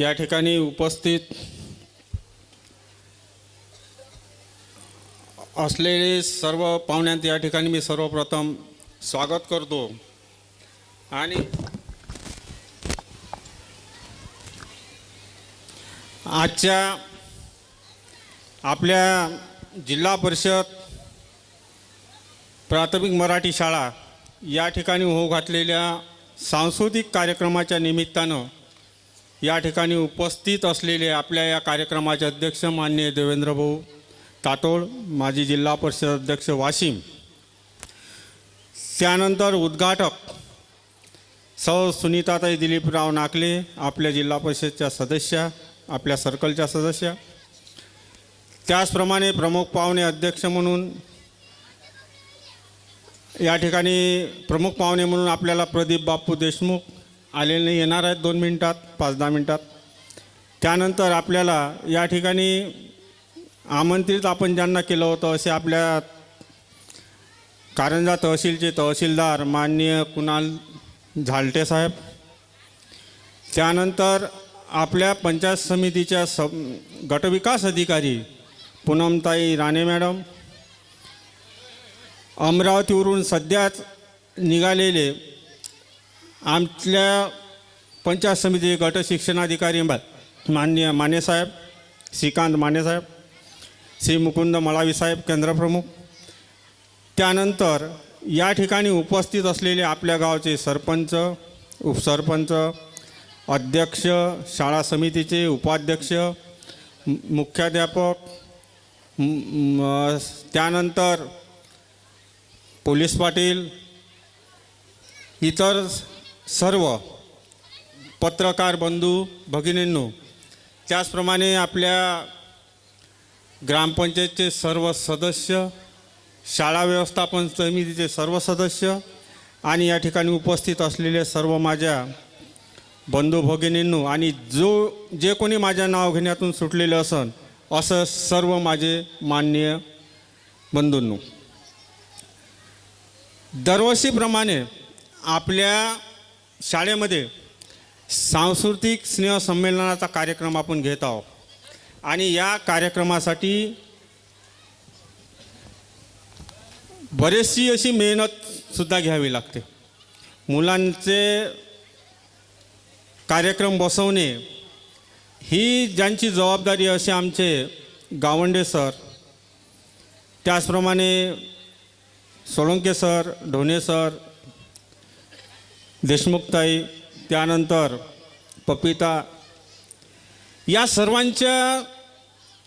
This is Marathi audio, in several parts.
या ठिकाणी उपस्थित असलेले सर्व पाहुण्यांत या ठिकाणी मी सर्वप्रथम स्वागत करतो. आणि आजच्या आपल्या जिल्हा परिषद प्राथमिक मराठी शाळा या ठिकाणी होऊ घातलेल्या सांस्कृतिक कार्यक्रमाच्या निमित्तानं या ठिकाणी उपस्थित असलेले आपल्या या कार्यक्रमाचे अध्यक्ष मान्य देवेंद्रभाऊ तातोड माजी जिल्हा परिषद अध्यक्ष वाशिम. त्यानंतर उद्घाटक सौ सुनीताताई दिलीपराव नाकले आपल्या जिल्हा परिषदच्या सदस्या आपल्या सर्कलच्या सदस्या. त्याचप्रमाणे प्रमुख पाहुणे अध्यक्ष म्हणून या ठिकाणी प्रमुख पाहुणे म्हणून आपल्याला प्रदीप बापू देशमुख आलेले येणार आहेत दोन मिनटात पाच दहा मिनटात. त्यानंतर आपल्याला या ठिकाणी आमंत्रित आपण ज्यांना केलं होतं असे आपल्या कारंजा तहसीलचे तहसीलदार माननीय कुणाल झालटे साहेब. त्यानंतर आपल्या पंचायत समितीच्या स गटविकास अधिकारी पूनमताई राणे मॅडम. अमरावतीवरून सध्याच निघालेले आमच्या पंचायत समिती गट शिक्षणाधिकारी मान्य मानेसाहेब श्रीकांत मानेसाहेब श्री मुकुंद मळावी साहेब केंद्रप्रमुख त्यानंतर या ठिकाणी उपस्थित असलेले आपल्या गावचे सरपंच उपसरपंच अध्यक्ष शाळा समितीचे उपाध्यक्ष मुख्याध्यापक त्यानंतर पोलीस पाटील इतर सर्व पत्रकार बंधू भगिनींनो त्याचप्रमाणे आपल्या ग्रामपंचायतचे सर्व सदस्य शाळा व्यवस्थापन समितीचे सर्व सदस्य आणि या ठिकाणी उपस्थित असलेले सर्व माझ्या बंधू भगिनींनो आणि जो जे कोणी माझ्या नाव घेण्यातून सुटलेलं असन असं सर्व माझे माननीय बंधूंनो. दरवर्षीप्रमाणे आपल्या शाळेमध्ये सांस्कृतिक स्नेहसंमेलनाचा कार्यक्रम आपण घेत आहोत. आणि या कार्यक्रमासाठी बरेचशी अशी मेहनतसुद्धा घ्यावी लागते. मुलांचे कार्यक्रम बसवणे ही ज्यांची जबाबदारी असे आमचे गावंडे सर त्याचप्रमाणे सोळंके सर ढोणे सर देशमुखताई त्यानंतर पपिता. या सर्वांच्या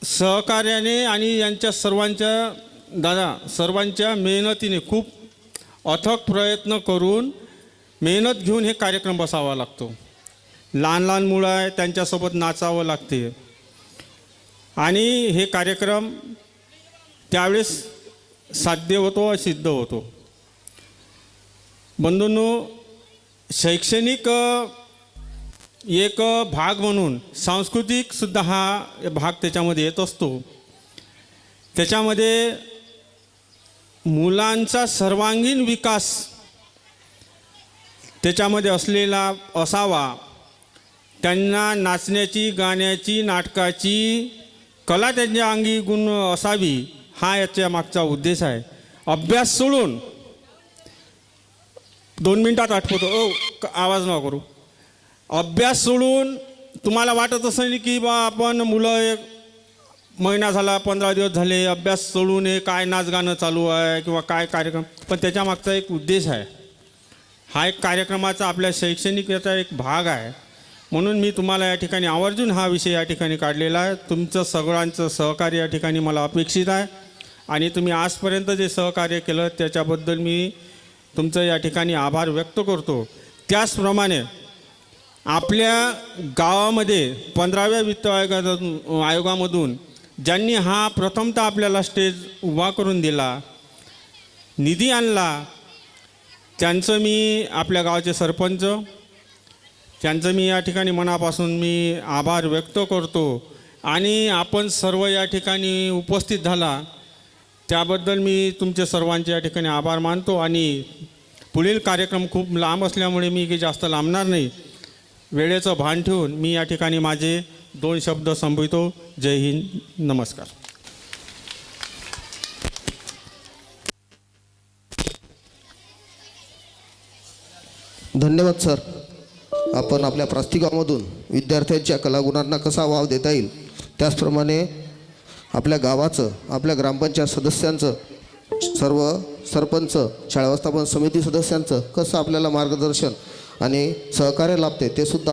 सहकार्याने आणि यांच्या सर्वांच्या दादा सर्वांच्या मेहनतीने खूप अथक प्रयत्न करून मेहनत घेऊन हे कार्यक्रम बसावा लागतो. लहान लहान मुलं आहे त्यांच्यासोबत नाचावं लागते. आणि हे कार्यक्रम त्यावेळेस साध्य होतो सिद्ध होतो. बंधूंनो शैक्षणिक एक भाग म्हणून सांस्कृतिकसुद्धा हा भाग त्याच्यामध्ये येत असतो. त्याच्यामध्ये मुलांचा सर्वांगीण विकास त्याच्यामध्ये असलेला असावा. त्यांना नाचण्याची गाण्याची नाटकाची कला त्यांच्या अंगी गुण असावी हा याच्या मागचा उद्देश आहे. अभ्यास सोडून दोन मिनटात आठवतो. ओ क- आवाज नका करू. अभ्यास सोडून तुम्हाला वाटत असेल की बा आपण मुलं एक महिना झाला पंधरा दिवस झाले अभ्यास सोडून हे काय नाच गाणं चालू आहे किंवा काय कार्यक्रम? पण त्याच्या मागचा एक उद्देश आहे. हा एक कार्यक्रमाचा आपल्या शैक्षणिक याचा एक भाग आहे. म्हणून मी तुम्हाला या ठिकाणी आवर्जून हा विषय या ठिकाणी काढलेला आहे. तुमचं सगळ्यांचं सहकार्य या ठिकाणी मला अपेक्षित आहे. आणि तुम्ही आजपर्यंत जे सहकार्य केलं त्याच्याबद्दल मी तुमचं या ठिकाणी आभार व्यक्त करतो. त्याचप्रमाणे आपल्या गावामध्ये पंधराव्या वित्त आयोगातून आयोगामधून ज्यांनी हा प्रथमतः आपल्याला स्टेज उभा करून दिला निधी आणला त्यांचं मी आपल्या गावाचे सरपंच त्यांचं मी या ठिकाणी मनापासून मी आभार व्यक्त करतो. आणि आपण सर्व या ठिकाणी उपस्थित झाला. त्याबद्दल मी तुमचे सर्वांचे या ठिकाणी आभार मानतो आणि पुढील कार्यक्रम खूप लांब असल्यामुळे मी काही जास्त लांबणार नाही. वेळेचं भान ठेवून मी या ठिकाणी माझे दोन शब्द संपवितो. जय हिंद. नमस्कार. धन्यवाद सर. आपण आपल्या प्रास्तिकामधून विद्यार्थ्यांच्या कलागुणांना कसा वाव देता येईल त्याचप्रमाणे आपल्या गावाचं आपल्या ग्रामपंचायत सदस्यांचं सर्व सरपंच शाळा व्यवस्थापन समिती सदस्यांचं कसं आपल्याला मार्गदर्शन आणि सहकार्य लाभते ते सुद्धा